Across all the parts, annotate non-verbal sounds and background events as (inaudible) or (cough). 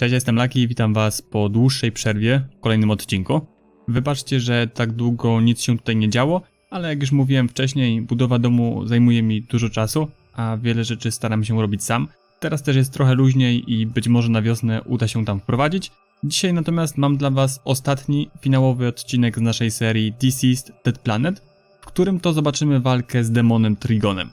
Cześć, jestem Laki i witam was po dłuższej przerwie w kolejnym odcinku. Wybaczcie, że tak długo nic się tutaj nie działo, ale jak już mówiłem wcześniej, budowa domu zajmuje mi dużo czasu, a wiele rzeczy staram się robić sam. Teraz też jest trochę luźniej i być może na wiosnę uda się tam wprowadzić. Dzisiaj natomiast mam dla was ostatni, finałowy odcinek z naszej serii Deceased Dead Planet, w którym to zobaczymy walkę z demonem Trigonem.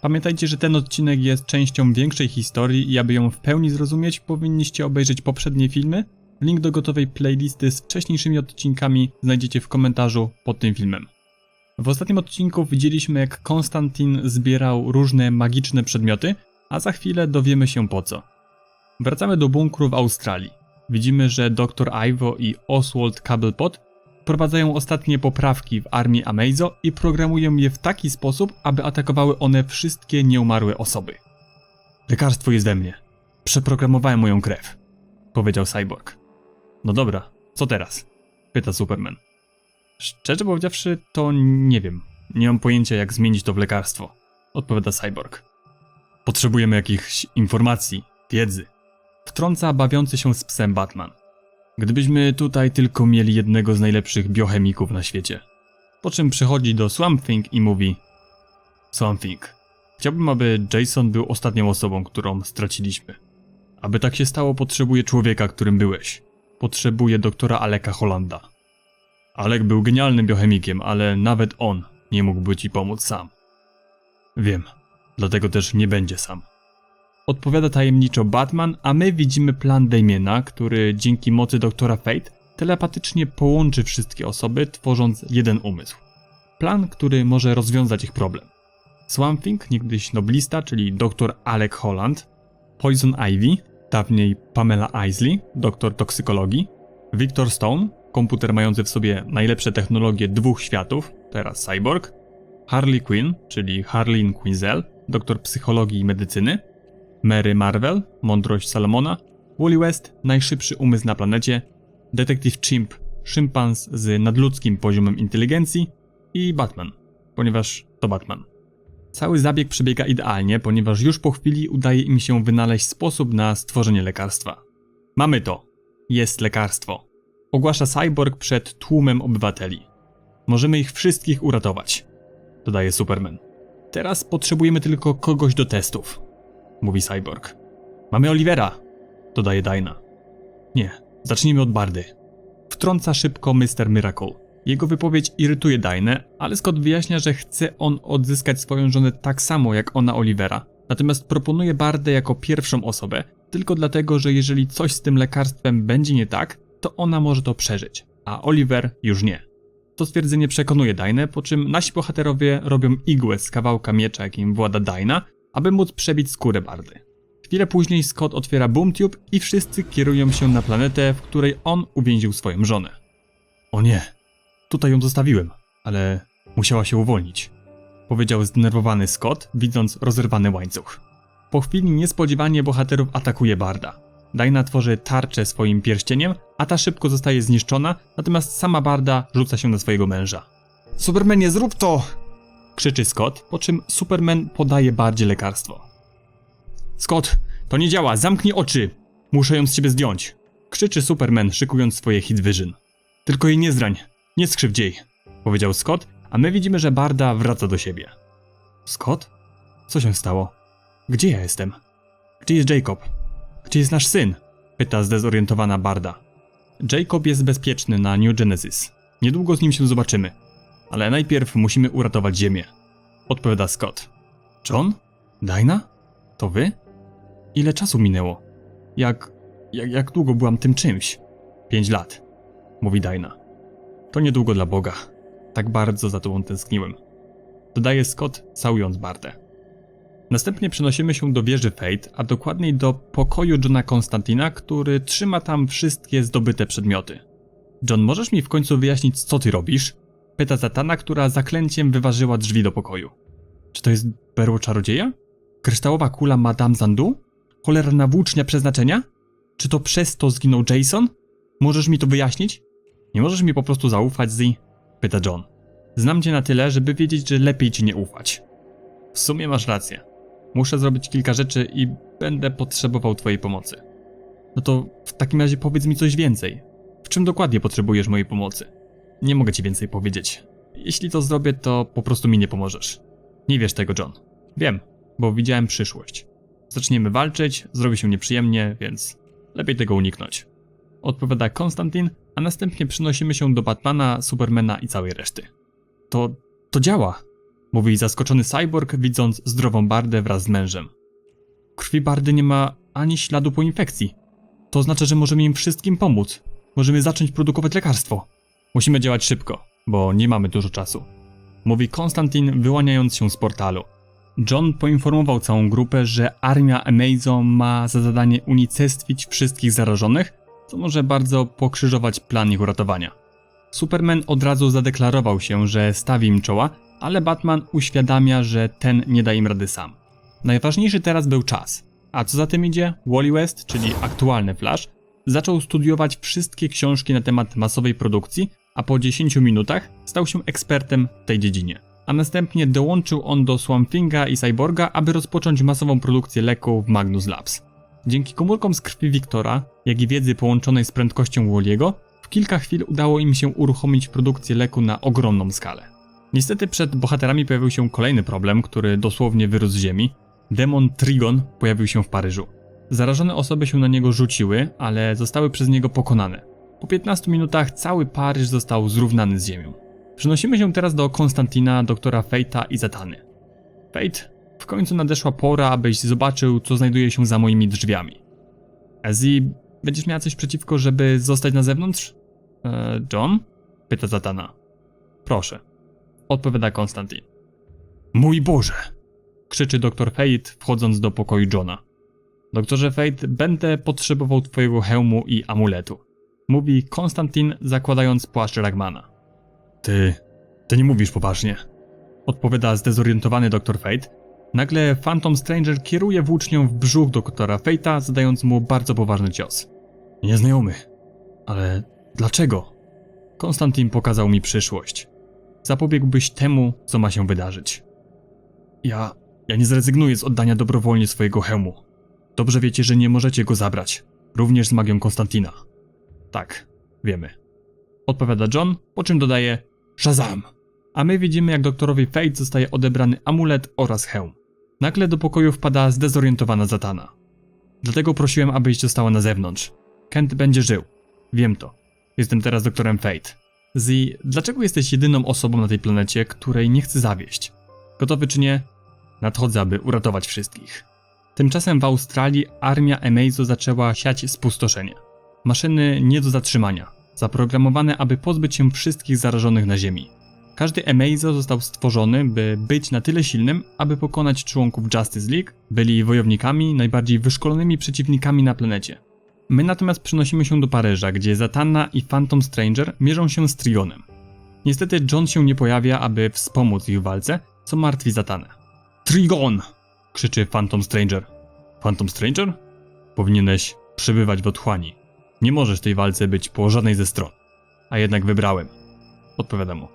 Pamiętajcie, że ten odcinek jest częścią większej historii i aby ją w pełni zrozumieć, powinniście obejrzeć poprzednie filmy. Link do gotowej playlisty z wcześniejszymi odcinkami znajdziecie w komentarzu pod tym filmem. W ostatnim odcinku widzieliśmy jak Konstantin zbierał różne magiczne przedmioty, a za chwilę dowiemy się po co. Wracamy do bunkru w Australii. Widzimy, że dr Ivo i Oswald Cobblepot wprowadzają ostatnie poprawki w armii Amazo i programują je w taki sposób, aby atakowały one wszystkie nieumarłe osoby. Lekarstwo jest we mnie. Przeprogramowałem moją krew, powiedział Cyborg. No dobra, co teraz? pyta Superman. Szczerze powiedziawszy, to nie wiem. Nie mam pojęcia, jak zmienić to w lekarstwo, odpowiada Cyborg. Potrzebujemy jakichś informacji, wiedzy. Wtrąca bawiący się z psem Batman. Gdybyśmy tutaj tylko mieli jednego z najlepszych biochemików na świecie. Po czym przychodzi do Swamp Thing i mówi Swamp Thing, chciałbym, aby Jason był ostatnią osobą, którą straciliśmy. Aby tak się stało, potrzebuję człowieka, którym byłeś. Potrzebuję doktora Aleka Hollanda. Alek był genialnym biochemikiem, ale nawet on nie mógłby ci pomóc sam. Wiem, dlatego też nie będzie sam. Odpowiada tajemniczo Batman, a my widzimy plan Damiena, który dzięki mocy doktora Fate telepatycznie połączy wszystkie osoby, tworząc jeden umysł. Plan, który może rozwiązać ich problem. Swamp Thing, niegdyś noblista, czyli dr Alec Holland, Poison Ivy, dawniej Pamela Isley, doktor toksykologii, Victor Stone, komputer mający w sobie najlepsze technologie dwóch światów, teraz cyborg, Harley Quinn, czyli Harleen Quinzel, doktor psychologii i medycyny, Mary Marvel, mądrość Salomona, Wally West, najszybszy umysł na planecie, Detective Chimp, szympans z nadludzkim poziomem inteligencji i Batman, ponieważ to Batman. Cały zabieg przebiega idealnie, ponieważ już po chwili udaje im się wynaleźć sposób na stworzenie lekarstwa. Mamy to. Jest lekarstwo. Ogłasza Cyborg przed tłumem obywateli. Możemy ich wszystkich uratować, dodaje Superman. Teraz potrzebujemy tylko kogoś do testów, mówi Cyborg. Mamy Olivera, dodaje Dinah. Nie, zacznijmy od Bardy. Wtrąca szybko Mr. Miracle. Jego wypowiedź irytuje Dinah, ale Scott wyjaśnia, że chce on odzyskać swoją żonę tak samo jak ona Olivera. Natomiast proponuje Bardę jako pierwszą osobę, tylko dlatego, że jeżeli coś z tym lekarstwem będzie nie tak, to ona może to przeżyć, a Oliver już nie. To stwierdzenie przekonuje Dinah, po czym nasi bohaterowie robią igłę z kawałka miecza, jakim włada Dinah, aby móc przebić skórę Bardy. Chwilę później Scott otwiera BoomTube i wszyscy kierują się na planetę, w której on uwięził swoją żonę. O nie, tutaj ją zostawiłem, ale musiała się uwolnić, powiedział zdenerwowany Scott, widząc rozerwany łańcuch. Po chwili niespodziewanie bohaterów atakuje Barda. Dinah tworzy tarczę swoim pierścieniem, a ta szybko zostaje zniszczona, natomiast sama Barda rzuca się na swojego męża. Supermanie, zrób to! Krzyczy Scott, po czym Superman podaje Bardzie lekarstwo. Scott, to nie działa, zamknij oczy! Muszę ją z ciebie zdjąć! Krzyczy Superman, szykując swoje hit vision. Tylko jej nie zrań, nie skrzywdź jej, powiedział Scott, a my widzimy, że Barda wraca do siebie. Scott? Co się stało? Gdzie ja jestem? Gdzie jest Jacob? Gdzie jest nasz syn? Pyta zdezorientowana Barda. Jacob jest bezpieczny na New Genesis. Niedługo z nim się zobaczymy. Ale najpierw musimy uratować Ziemię. Odpowiada Scott. John? Dinah? To wy? Ile czasu minęło? Jak, jak, jak długo byłam tym czymś? Pięć lat, mówi Dinah. To niedługo dla Boga. Tak bardzo za tobą tęskniłem. Dodaje Scott, całując Bardę. Następnie przenosimy się do wieży Fate, a dokładniej do pokoju Johna Konstantina, który trzyma tam wszystkie zdobyte przedmioty. John, możesz mi w końcu wyjaśnić, co ty robisz? Pyta Zatana, która zaklęciem wyważyła drzwi do pokoju. Czy to jest berło czarodzieja? Kryształowa kula Madame Zandu? Cholerna włócznia przeznaczenia? Czy to przez to zginął Jason? Możesz mi to wyjaśnić? Nie możesz mi po prostu zaufać, Zi? Pyta John. Znam cię na tyle, żeby wiedzieć, że lepiej ci nie ufać. W sumie masz rację. Muszę zrobić kilka rzeczy i będę potrzebował twojej pomocy. No to w takim razie powiedz mi coś więcej. W czym dokładnie potrzebujesz mojej pomocy? Nie mogę ci więcej powiedzieć. Jeśli to zrobię, to po prostu mi nie pomożesz. Nie wiesz tego, John. Wiem, bo widziałem przyszłość. Zaczniemy walczyć, zrobi się nieprzyjemnie, więc lepiej tego uniknąć. Odpowiada Konstantin, a następnie przenosimy się do Batmana, Supermana i całej reszty. To. to działa, mówi zaskoczony cyborg, widząc zdrową Bardę wraz z mężem. Krwi Bardy nie ma ani śladu po infekcji. To oznacza, że możemy im wszystkim pomóc. Możemy zacząć produkować lekarstwo. Musimy działać szybko, bo nie mamy dużo czasu. Mówi Konstantin, wyłaniając się z portalu. John poinformował całą grupę, że armia Amazo ma za zadanie unicestwić wszystkich zarażonych, co może bardzo pokrzyżować plan ich uratowania. Superman od razu zadeklarował się, że stawi im czoła, ale Batman uświadamia, że ten nie da im rady sam. Najważniejszy teraz był czas. A co za tym idzie, Wally West, czyli aktualny Flash, zaczął studiować wszystkie książki na temat masowej produkcji, a po 10 minutach stał się ekspertem w tej dziedzinie. A następnie dołączył on do Swamp Thinga i Cyborga, aby rozpocząć masową produkcję leku w Magnus Labs. Dzięki komórkom z krwi Wiktora, jak i wiedzy połączonej z prędkością Walliego, w kilka chwil udało im się uruchomić produkcję leku na ogromną skalę. Niestety przed bohaterami pojawił się kolejny problem, który dosłownie wyrósł z ziemi. Demon Trigon pojawił się w Paryżu. Zarażone osoby się na niego rzuciły, ale zostały przez niego pokonane. Po 15 minutach cały Paryż został zrównany z ziemią. Przenosimy się teraz do Konstantina, doktora Fejta i Zatany. Fejt, w końcu nadeszła pora, abyś zobaczył, co znajduje się za moimi drzwiami. Ezi, będziesz miała coś przeciwko, żeby zostać na zewnątrz? Eee, John? Pyta Zatana. Proszę. Odpowiada Konstantin. Mój Boże! Krzyczy doktor Fate, wchodząc do pokoju Johna. Doktorze Fate, będę potrzebował twojego hełmu i amuletu. Mówi Konstantin, zakładając płaszcz Ragmana. Ty, ty nie mówisz poważnie. Odpowiada zdezorientowany doktor Fate. Nagle Phantom Stranger kieruje włócznią w brzuch doktora Fate'a, zadając mu bardzo poważny cios. Nieznajomy. Ale dlaczego? Konstantin pokazał mi przyszłość. Zapobiegłbyś temu, co ma się wydarzyć. Ja. Ja nie zrezygnuję z oddania dobrowolnie swojego hełmu. Dobrze wiecie, że nie możecie go zabrać. Również z magią Konstantina. Tak, wiemy. Odpowiada John, po czym dodaje Shazam! A my widzimy, jak doktorowi Fate zostaje odebrany amulet oraz hełm. Nagle do pokoju wpada zdezorientowana Zatana. Dlatego prosiłem, abyś została na zewnątrz. Kent będzie żył. Wiem to. Jestem teraz doktorem Fate. Z, dlaczego jesteś jedyną osobą na tej planecie, której nie chcę zawieść? Gotowy czy nie? Nadchodzę, aby uratować wszystkich. Tymczasem w Australii armia Amazo zaczęła siać spustoszenie. Maszyny nie do zatrzymania, zaprogramowane, aby pozbyć się wszystkich zarażonych na Ziemi. Każdy Amazo został stworzony, by być na tyle silnym, aby pokonać członków Justice League, byli wojownikami, najbardziej wyszkolonymi przeciwnikami na planecie. My natomiast przenosimy się do Paryża, gdzie Zatanna i Phantom Stranger mierzą się z Trigonem. Niestety John się nie pojawia, aby wspomóc ich w walce, co martwi Zatanę. Trigon! krzyczy Phantom Stranger. Phantom Stranger? Powinieneś przebywać w otchłani. Nie możesz tej walce być po żadnej ze stron. A jednak wybrałem. Odpowiada mu.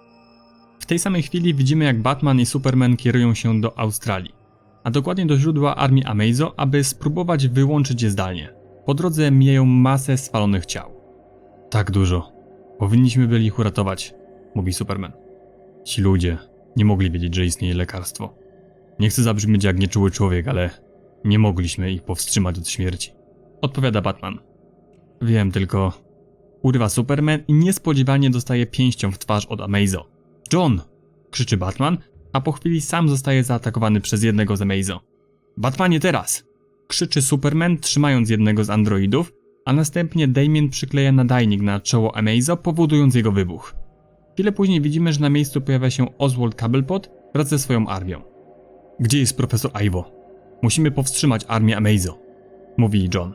W tej samej chwili widzimy jak Batman i Superman kierują się do Australii, a dokładnie do źródła armii Amazo, aby spróbować wyłączyć je zdalnie. Po drodze mijają masę spalonych ciał. Tak dużo. Powinniśmy byli ich uratować, mówi Superman. Ci ludzie nie mogli wiedzieć, że istnieje lekarstwo. Nie chcę zabrzmieć jak nieczuły człowiek, ale nie mogliśmy ich powstrzymać od śmierci. Odpowiada Batman. Wiem tylko. Urywa Superman i niespodziewanie dostaje pięścią w twarz od Amazo. John! krzyczy Batman, a po chwili sam zostaje zaatakowany przez jednego z Amazo. Batmanie teraz! krzyczy Superman, trzymając jednego z androidów, a następnie Damien przykleja nadajnik na czoło Amazo, powodując jego wybuch. Chwilę później widzimy, że na miejscu pojawia się Oswald Cobblepot wraz ze swoją armią. Gdzie jest profesor Ivo? Musimy powstrzymać armię Amazo, mówi John.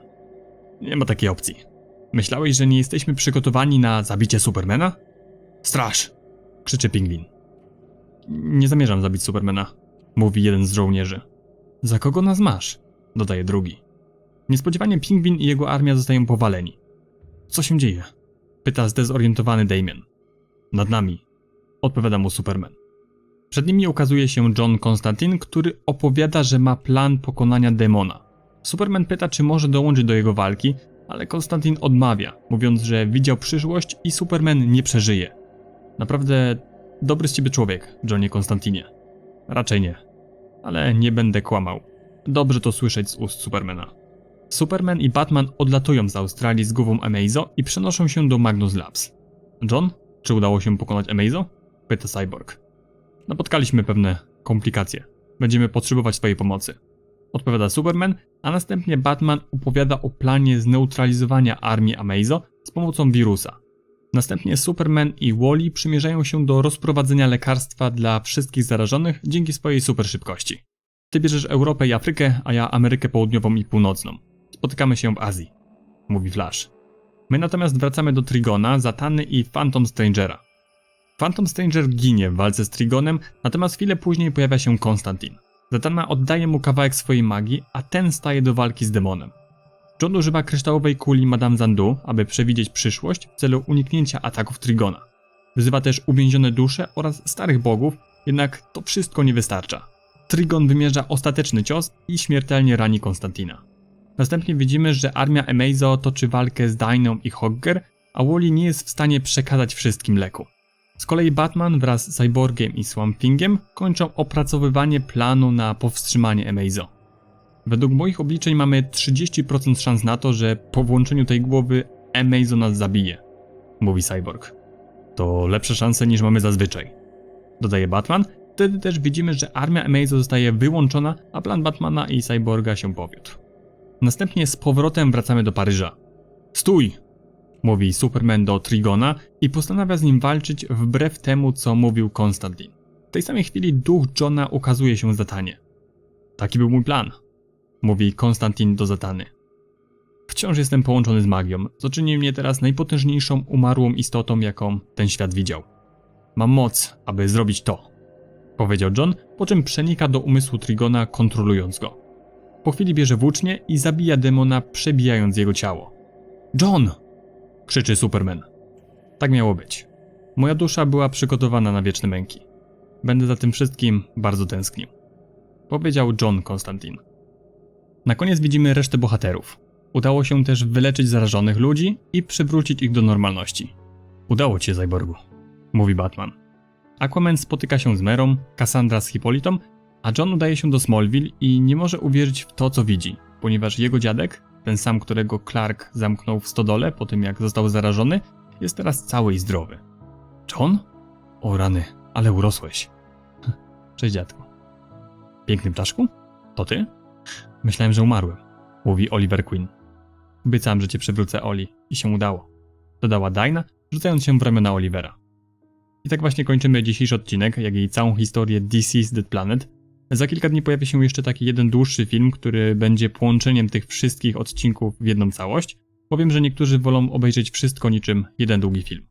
Nie ma takiej opcji. Myślałeś, że nie jesteśmy przygotowani na zabicie Supermana? Straż! krzyczy Pingwin. Nie zamierzam zabić Supermana, mówi jeden z żołnierzy. Za kogo nas masz? dodaje drugi. Niespodziewanie Pingwin i jego armia zostają powaleni. Co się dzieje? pyta zdezorientowany Damien. Nad nami, odpowiada mu Superman. Przed nimi ukazuje się John Constantine, który opowiada, że ma plan pokonania demona. Superman pyta, czy może dołączyć do jego walki, ale Konstantin odmawia, mówiąc, że widział przyszłość i Superman nie przeżyje. Naprawdę dobry z ciebie człowiek, Johnie Konstantinie. Raczej nie. Ale nie będę kłamał. Dobrze to słyszeć z ust Supermana. Superman i Batman odlatują z Australii z głową Amazo i przenoszą się do Magnus Labs. John, czy udało się pokonać Amazo? Pyta Cyborg. Napotkaliśmy pewne komplikacje. Będziemy potrzebować twojej pomocy. Odpowiada Superman, a następnie Batman opowiada o planie zneutralizowania armii Amazo z pomocą wirusa. Następnie Superman i Wally przymierzają się do rozprowadzenia lekarstwa dla wszystkich zarażonych dzięki swojej superszybkości. Ty bierzesz Europę i Afrykę, a ja Amerykę Południową i Północną. Spotykamy się w Azji, mówi Flash. My natomiast wracamy do Trigona, Zatany i Phantom Strangera. Phantom Stranger ginie w walce z Trigonem, natomiast chwilę później pojawia się Konstantin. Zatanna oddaje mu kawałek swojej magii, a ten staje do walki z demonem. John używa kryształowej kuli Madame Zandu, aby przewidzieć przyszłość w celu uniknięcia ataków Trigona. Wyzywa też uwięzione dusze oraz starych bogów, jednak to wszystko nie wystarcza. Trigon wymierza ostateczny cios i śmiertelnie rani Konstantina. Następnie widzimy, że armia Amazo toczy walkę z Dyną i Hogger, a Wally nie jest w stanie przekazać wszystkim leku. Z kolei Batman wraz z Cyborgiem i Swamp Thingiem kończą opracowywanie planu na powstrzymanie Amazo. Według moich obliczeń mamy 30% szans na to, że po włączeniu tej głowy Amazo nas zabije, mówi Cyborg. To lepsze szanse niż mamy zazwyczaj. Dodaje Batman, wtedy też widzimy, że armia Amazo zostaje wyłączona, a plan Batmana i Cyborga się powiódł. Następnie z powrotem wracamy do Paryża. Stój! Mówi Superman do Trigona i postanawia z nim walczyć wbrew temu, co mówił Konstantin. W tej samej chwili duch Johna ukazuje się Zatanie. Taki był mój plan, mówi Konstantin do Zatany. Wciąż jestem połączony z magią, co czyni mnie teraz najpotężniejszą umarłą istotą, jaką ten świat widział. Mam moc, aby zrobić to, powiedział John, po czym przenika do umysłu Trigona, kontrolując go. Po chwili bierze włócznie i zabija demona, przebijając jego ciało. John! Krzyczy Superman. Tak miało być. Moja dusza była przygotowana na wieczne męki. Będę za tym wszystkim bardzo tęsknił. Powiedział John Konstantin. Na koniec widzimy resztę bohaterów. Udało się też wyleczyć zarażonych ludzi i przywrócić ich do normalności. Udało ci się, Cyborgu, mówi Batman. Aquaman spotyka się z Merą, Cassandra z Hipolitą, a John udaje się do Smallville i nie może uwierzyć w to, co widzi, ponieważ jego dziadek, ten sam, którego Clark zamknął w stodole po tym, jak został zarażony, jest teraz cały i zdrowy. John? O rany, ale urosłeś. (laughs) Cześć dziadku. Piękny ptaszku? To ty? Myślałem, że umarłem, mówi Oliver Queen. Obiecałem, że cię przywrócę, Oli, i się udało. Dodała Dinah, rzucając się w ramiona Olivera. I tak właśnie kończymy dzisiejszy odcinek, jak i całą historię DC's Dead Planet. Za kilka dni pojawi się jeszcze taki jeden dłuższy film, który będzie połączeniem tych wszystkich odcinków w jedną całość. Powiem, że niektórzy wolą obejrzeć wszystko niczym jeden długi film.